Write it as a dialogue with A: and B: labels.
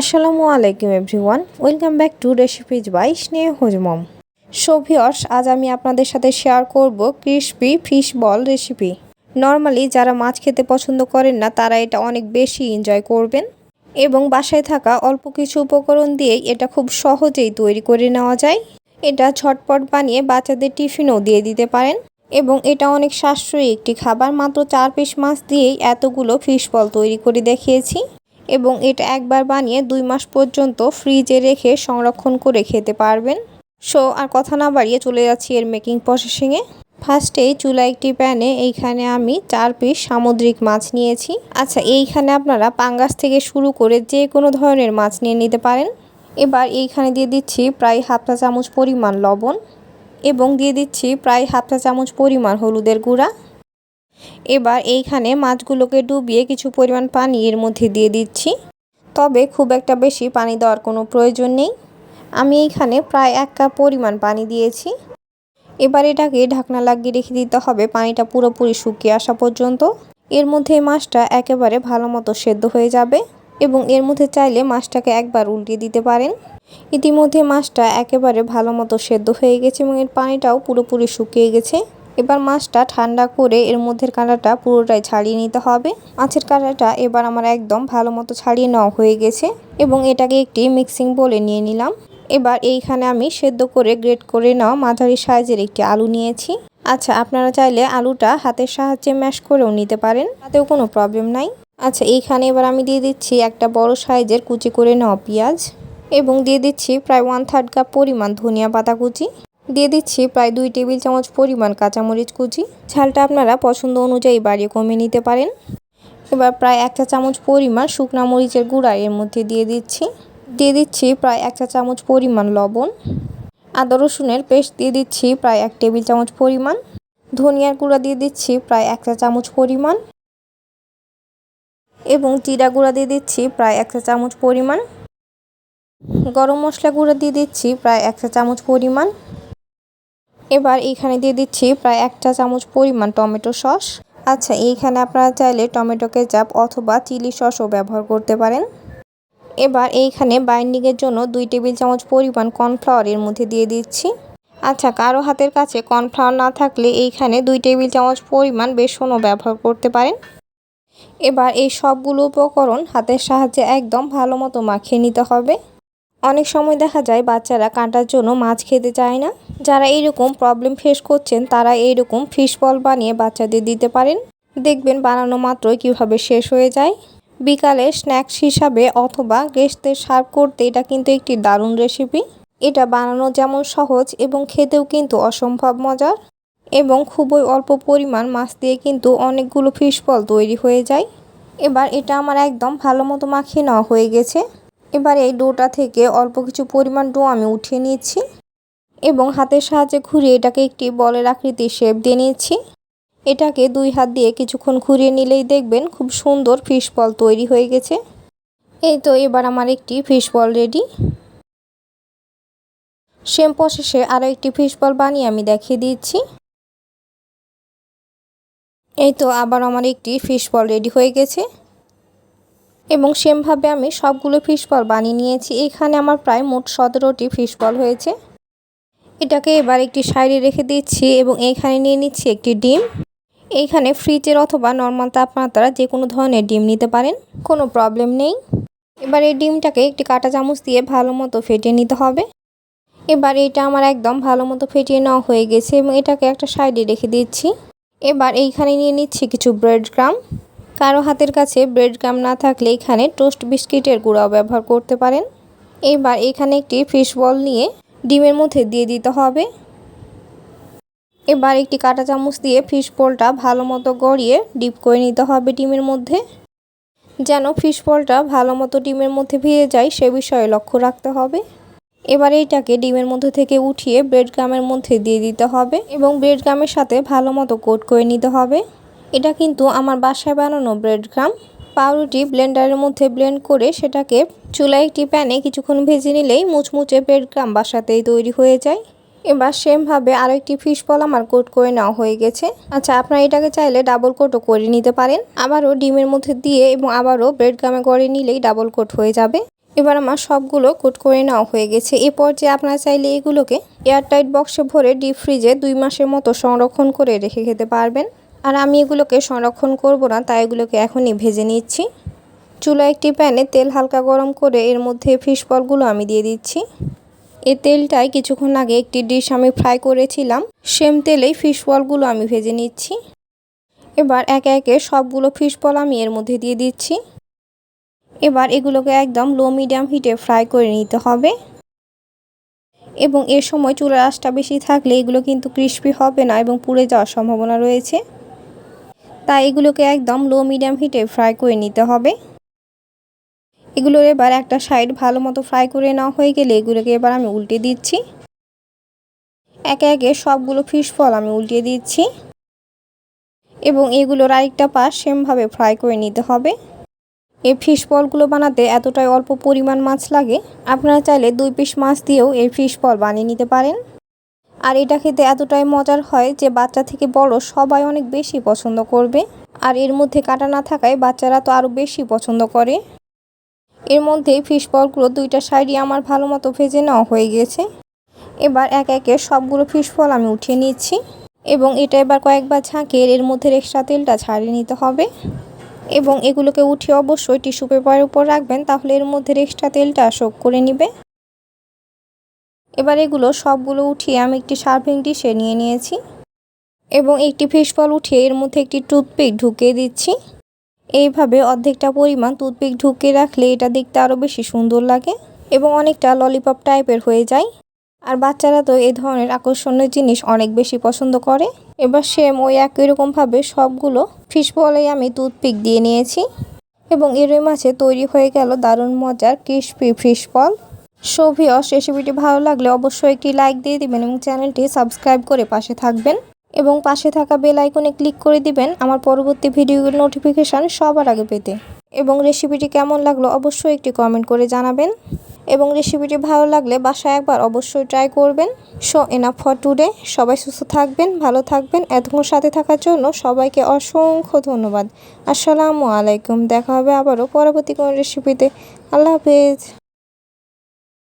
A: আসসালামু আলাইকুম everyone, welcome back to recipes by Sneha হজমম। So viewers আজ আমি আপনাদের সাথে শেয়ার করব crispy fish ball recipe. Normally যারা মাছ খেতে পছন্দ করেন না, তারা এটা অনেক বেশি এনজয় করবেন এবং বাসায় থাকা অল্প কিছু উপকরণ দিয়েই এটা খুব সহজেই তৈরি করে নেওয়া যায়। এটা ছটপট বানিয়ে বাচ্চাদের টিফিনও দিয়ে দিতে পারেন এবং এটা অনেক সাশ্রয়ী একটি খাবার। মাত্র চার পিস মাছ দিয়েই এতগুলো ফিশ বল তৈরি করে দেখিয়েছি। এবং এটা একবার বানিয়ে দুই মাস পর্যন্ত ফ্রিজে রেখে সংরক্ষণ করে খেতে পারবেন। সো, আর কথা না বাড়িয়ে চলে যাচ্ছি এর মেকিং প্রসেসিংয়ে ফার্স্টেই চুলা একটি প্যানে এইখানে আমি চার পিস সামুদ্রিক মাছ নিয়েছি। আচ্ছা এইখানে আপনারা পাঙ্গাস থেকে শুরু করে যে কোনো ধরনের মাছ নিয়ে নিতে পারেন। এবার এইখানে দিয়ে দিচ্ছি প্রায় হাফ চা চামচ পরিমাণ লবণ এবং দিয়ে দিচ্ছি প্রায় হাফ চা চামচ পরিমাণ হলুদের গুঁড়া। এবার এইখানে মাছগুলোকে ডুবিয়ে কিছু পরিমাণ পানি এর মধ্যে দিয়ে দিচ্ছি। তবে খুব একটা বেশি পানি দেওয়ার কোনো প্রয়োজন নেই। আমি এইখানে প্রায় এক কাপ পরিমাণ পানি দিয়েছি। এবার এটাকে ঢাকনা লাগিয়ে রেখে দিতে হবে। পানিটা পুরোপুরি শুকিয়ে আসা পর্যন্ত। এর মধ্যে মাছটা একেবারে ভালো মতো সেদ্ধ হয়ে যাবে এবং এর মধ্যে চাইলে মাছটাকে একবার উল্টিয়ে দিতে পারেন। ইতিমধ্যে মাছটা একেবারে ভালো মতো সেদ্ধ হয়ে গেছে এবং এর পানিটাও পুরোপুরি শুকিয়ে গেছে। এবার মাছটা ঠান্ডা করে এর মধ্যের কাঁটাটা পুরোটাই ছাড়িয়ে নিতে হবে। মাছের কাঁটাটা এবার আমার একদম ভালো মতো ছাড়িয়ে নেওয়া হয়ে গেছে এবং এটাকে একটি মিক্সিং বলে নিয়ে নিলাম। এবার এইখানে আমি সেদ্ধ করে গ্রেট করে নেওয়া মাঝারি সাইজের একটি আলু নিয়েছি। আচ্ছা আপনারা চাইলে আলুটা হাতের সাহায্যে ম্যাশ করেও নিতে পারেন, তাতেও কোনো প্রবলেম নাই। আচ্ছা এইখানে এবার আমি দিয়ে দিচ্ছি একটা বড় সাইজের কুচি করে নেওয়া পেঁয়াজ এবং দিয়ে দিচ্ছি প্রায় ওয়ান থার্ড কাপ পরিমাণ ধনিয়া পাতা কুচি। দিয়ে দিচ্ছি প্রায় দুই টেবিল চামচ পরিমাণ কাঁচামরিচ কুচি। ঝালটা আপনারা পছন্দ অনুযায়ী বাড়িয়ে কমিয়ে নিতে পারেন। এবার প্রায় এক চা চামচ পরিমাণ শুকনা মরিচের গুঁড়া এর মধ্যে দিয়ে দিচ্ছি। দিয়ে দিচ্ছি প্রায় এক চা চামচ পরিমাণ লবণ। আদা রসুনের পেস্ট দিয়ে দিচ্ছি প্রায় এক টেবিল চামচ পরিমাণ। ধনিয়ার গুঁড়া দিয়ে দিচ্ছি প্রায় এক চা চামচ পরিমাণ। এবং জিরা গুঁড়া দিয়ে দিচ্ছি প্রায় এক চা চামচ পরিমাণ। গরম মশলা গুঁড়া দিয়ে দিচ্ছি প্রায় এক চা চামচ পরিমাণ। এবার এইখানে দিয়ে দিচ্ছি প্রায় এক চা চামচ পরিমাণ টমেটো সস। আচ্ছা এইখানে আপনারা চাইলে টমেটো কেচাপ অথবা চিলি সসও ব্যবহার করতে পারেন। এবার এইখানে বাইন্ডিংয়ের জন্য দুই টেবিল চামচ পরিমাণ কর্নফ্লাওয়ার এর মধ্যে দিয়ে দিচ্ছি। আচ্ছা কারও হাতের কাছে কর্নফ্লাওয়ার না থাকলে এইখানে দুই টেবিল চামচ পরিমাণ বেসনও ব্যবহার করতে পারেন। এবার এই সবগুলো উপকরণ হাতের সাহায্যে একদম ভালো মতো মাখিয়ে নিতে হবে। অনেক সময় দেখা যায় বাচ্চারা কাঁটার জন্য মাছ খেতে চায় না। যারা এইরকম প্রবলেম ফেস করছেন, তারা এইরকম ফিশ বল বানিয়ে বাচ্চাদের দিতে পারেন। দেখবেন বানানো মাত্রই কীভাবে শেষ হয়ে যায়। বিকালে স্ন্যাক্স হিসাবে অথবা গেস্টদের সার্ভ করতে এটা কিন্তু একটি দারুণ রেসিপি এটা বানানো যেমন সহজ এবং খেতেও কিন্তু অসম্ভব মজার এবং খুবই অল্প পরিমাণ মাছ দিয়ে কিন্তু অনেকগুলো ফিশ বল তৈরি হয়ে যায়। এবার এটা আমার একদম ভালো মতো মাখিয়ে নেওয়া হয়ে গেছে। এবার এই ডোটা থেকে অল্প কিছু পরিমাণ ডো আমি উঠিয়ে নিয়েছি এবং হাতের সাহায্যে ঘুরিয়ে এটাকে একটি বলের আকৃতির শেপ দিয়ে নিয়েছি। এটাকে দুই হাত দিয়ে কিছুক্ষণ ঘুরিয়ে নিলেই দেখবেন খুব সুন্দর ফিশ বল তৈরি হয়ে গেছে। এই তো এবার আমার একটি ফিশ বল রেডি সেম প্রসেসে আরও একটি ফিশ বল বানিয়ে আমি দেখিয়ে দিচ্ছি। এই তো আবার আমার একটি ফিশ বল রেডি হয়ে গেছে। এবং সেমভাবে আমি সবগুলো ফিশ বল বানিয়ে নিয়েছি। এখানে আমার প্রায় মোট সতেরোটি ফিশ বল হয়েছে। এটাকে এবার একটি সাইডে রেখে দিচ্ছি এবং এইখানে নিয়ে নিচ্ছি একটি ডিম। এইখানে ফ্রিজের অথবা নর্মাল তাপমাত্রা যে কোনো ধরনের ডিম নিতে পারেন, কোনো প্রবলেম নেই। এবার এই ডিমটাকে একটি কাটা চামচ দিয়ে ভালো মতো ফেটিয়ে নিতে হবে। এবার এটা আমার একদম ভালো মতো ফেটিয়ে নেওয়া হয়ে গেছে এবং এটাকে একটা সাইডে রেখে দিচ্ছি। এবার এইখানে নিয়ে নিচ্ছি কিছু ব্রেড গ্রাম কারও হাতের কাছে ব্রেড গ্রাম না থাকলে এখানে টোস্ট বিস্কিটের গুঁড়াও ব্যবহার করতে পারেন। এবার এখানে একটি ফিশ বল নিয়ে ডিমের মধ্যে দিয়ে দিতে হবে। এবার একটি কাঁটা চামচ দিয়ে ফিশ বলটা ভালো মতো গড়িয়ে ডিপ করে নিতে হবে ডিমের মধ্যে। যেন ফিশ বলটা ভালো মতো ডিমের মধ্যে ভিজে যায়, সে বিষয়ে লক্ষ্য রাখতে হবে। এবার এইটাকে ডিমের মধ্যে থেকে উঠিয়ে ব্রেড গামের মধ্যে দিয়ে দিতে হবে এবং ব্রেড গামের সাথে ভালো মতো কোট করে নিতে হবে। এটা কিন্তু আমার বাসায় বানানো ব্রেড গ্রাম পাউরুটি ব্লেন্ডারের মধ্যে ব্লেন্ড করে সেটাকে চুলায় একটি প্যানে কিছুক্ষণ ভেজে নিলেই মুচমুচে ব্রেড গ্রাম বাসাতেই তৈরি হয়ে যায়। এবার সেমভাবে আরও একটি ফিশ বল আমার কোট করে নেওয়া হয়ে গেছে। আচ্ছা আপনারা এটাকে চাইলে ডাবল কোটও করে নিতে পারেন। আবারও ডিমের মধ্যে দিয়ে এবং আবারও ব্রেড গ্রামে করে নিলেই ডাবল কোট হয়ে যাবে। এবার আমার সবগুলো কোট করে নেওয়া হয়ে গেছে। এ পর্যায়ে আপনারা চাইলে এগুলোকে এয়ারটাইট বক্সে ভরে ডিপ ফ্রিজে দুই মাসের মতো সংরক্ষণ করে রেখে খেতে পারবেন। আর আমি এগুলোকে সংরক্ষণ করব না, তাই এগুলোকে এখনই ভেজে নিচ্ছি। চুলা একটি প্যানে তেল হালকা গরম করে এর মধ্যে ফিশ বলগুলো আমি দিয়ে দিচ্ছি। এ তেলটায় কিছুক্ষণ আগে একটি ডিশ আমি ফ্রাই করেছিলাম সেম তেলেই ফিশ বলগুলো আমি ভেজে নিচ্ছি। এবার একে একে সবগুলো ফিশ বল আমি এর মধ্যে দিয়ে দিচ্ছি। এবার এগুলোকে একদম লো মিডিয়াম হিটে ফ্রাই করে নিতে হবে। এবং এর সময় চুলার আঁচটা বেশি থাকলে এগুলো কিন্তু ক্রিস্পি হবে না এবং পুড়ে যাওয়ার সম্ভাবনা রয়েছে। তাই এগুলোকে একদম লো মিডিয়াম হিটে ফ্রাই করে নিতে হবে। এগুলোর এবার একটা সাইড ভালো মতো ফ্রাই করে নেওয়া হয়ে গেলে এগুলোকে এবার আমি উল্টে দিচ্ছি। একে একে সবগুলো ফিশ ফল আমি উল্টে দিচ্ছি। এবং এগুলোর আরেকটা পাশ সেমভাবে ফ্রাই করে নিতে হবে। এই ফিশ বলগুলো বানাতে এতটাই অল্প পরিমাণ মাছ লাগে। আপনারা চাইলে দুই পিস মাছ দিয়েও এই ফিশ বল বানিয়ে নিতে পারেন। আর এটা খেতে এতটাই মজার হয় যে বাচ্চা থেকে বড় সবাই অনেক বেশি পছন্দ করবে। আর এর মধ্যে কাটা না থাকায় বাচ্চারা তো আরও বেশি পছন্দ করে। এর মধ্যে ফিশ বলগুলো দুইটা সাইডই আমার ভালো মতো ভেজে নেওয়া হয়ে গেছে। এবার এক একে সবগুলো ফিশ ফল আমি উঠিয়ে নিচ্ছি এবং এটা এবার কয়েকবার ঝাঁকে এর মধ্যে এক্সট্রা তেলটা ছাড়িয়ে নিতে হবে। এবং এগুলোকে উঠিয়ে অবশ্যই টিস্যু পেপারের উপর রাখবেন, তাহলে এর মধ্যে এক্সট্রা তেলটা শোক করে নিবে। এবার এগুলো সবগুলো উঠিয়ে আমি একটি সার্ভিং ডিশে নিয়ে নিয়েছি এবং একটি ফিশ বল উঠিয়ে এর মধ্যে একটি টুথপিক ঢুকিয়ে দিচ্ছি। এইভাবে অর্ধেকটা পরিমাণ টুথপিক ঢুকিয়ে রাখলে এটা দেখতে আরও বেশি সুন্দর লাগে এবং অনেকটা ললিপপ টাইপের হয়ে যায়। আর বাচ্চারা তো এই ধরনের আকর্ষণীয় জিনিস অনেক বেশি পছন্দ করে। এবার সেম ওই একই রকমভাবে সবগুলো ফিশ আমি টুথপিক দিয়ে নিয়েছি। এবং এর মাছে তৈরি হয়ে গেল দারুণ মজার ক্রিসপি ফিশ বল সভিয়স রেসিপিটি ভালো লাগলে অবশ্যই একটি লাইক দিয়ে দিবেন এবং চ্যানেলটি সাবস্ক্রাইব করে পাশে থাকবেন। এবং পাশে থাকা বেল আইকনে ক্লিক করে দিবেন আমার পরবর্তী ভিডিওগুলোর নোটিফিকেশান সবার আগে পেতে। এবং রেসিপিটি কেমন লাগল অবশ্যই একটি কমেন্ট করে জানাবেন। এবং রেসিপিটি ভালো লাগলে বাসায় একবার অবশ্যই ট্রাই করবেন। সো এনাফ ফর টুডে সবাই সুস্থ থাকবেন, ভালো থাকবেন। এতক্ষণ সাথে থাকার জন্য সবাইকে অসংখ্য ধন্যবাদ। আসসালামু আলাইকুম। দেখা হবে আবারও পরবর্তী কোনো রেসিপিতে আল্লাহ হাফেজ।